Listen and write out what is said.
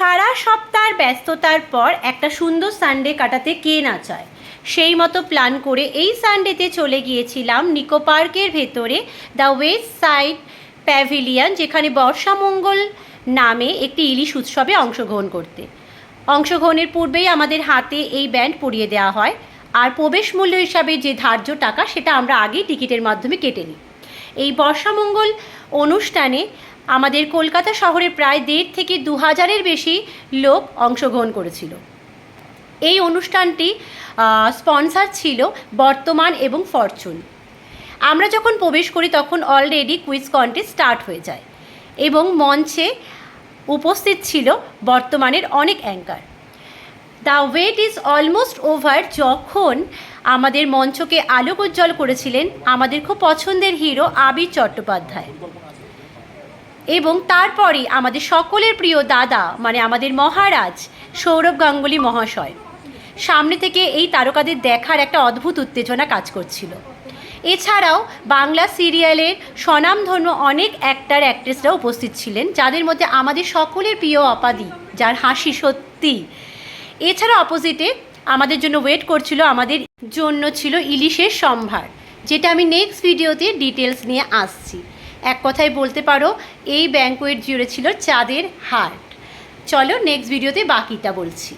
সারা সপ্তাহের ব্যস্ততার পর একটা সুন্দর সানডে কাটাতে কে না চায়? সেই মতো প্ল্যান করে এই সানডেতে চলে গিয়েছিলাম নিকো পার্কের ভেতরে দ্য ওয়েস্ট সাইড প্যাভিলিয়ন যেখানে বর্ষামঙ্গল নামে একটি ইলিশ উৎসবে অংশগ্রহণ করতে। অংশগ্রহণের পূর্বেই আমাদের হাতে এই ব্যান্ড পরিয়ে দেওয়া হয়। আর প্রবেশ মূল্য হিসাবে যে ধার্য টাকা, সেটা আমরা আগেই টিকিটের মাধ্যমে কেটে নিই। এই বর্ষামঙ্গল অনুষ্ঠানে আমাদের কলকাতা শহরে প্রায় দেড় থেকে দু হাজারের বেশি লোক অংশগ্রহণ করেছিল। এই অনুষ্ঠানটি স্পন্সার ছিল বর্তমান এবং ফরচুন। আমরা যখন প্রবেশ করি তখন অলরেডি কুইজ কন্টেস্ট স্টার্ট হয়ে যায় এবং মঞ্চে উপস্থিত ছিল বর্তমানের অনেক anchor. The wait is almost over যখন আমাদের মঞ্চকে আলোক উজ্জ্বল করেছিলেন আমাদের খুব পছন্দের হিরো আবির চট্টোপাধ্যায়। এবং তারপরে আমাদের সকলের প্রিয় দাদা মানে আমাদের মহারাজ সৌরভ গাঙ্গুলি মহাশয়। সামনে থেকে এই তারকাদের দেখার একটা অদ্ভুত উত্তেজনা কাজ করছিল। এছাড়াও বাংলা সিরিয়ালের স্বনামধন্য অনেক অ্যাক্টার অ্যাক্ট্রেসরা উপস্থিত ছিলেন, যাদের মধ্যে আমাদের সকলের প্রিয় অপাদি, যার হাসি সত্যি। এছাড়া অপোজিটে আমাদের জন্য ওয়েট করছিল, আমাদের জন্য ছিল ইলিশের সম্ভার, যেটা আমি নেক্সট ভিডিওতে ডিটেলস নিয়ে আসছি। এক কথায় বলতে পারো, এই ব্যাঙ্কোয়েট জুড়ে ছিল চাঁদের হাট। চলো নেক্সট ভিডিওতে বাকিটা বলছি।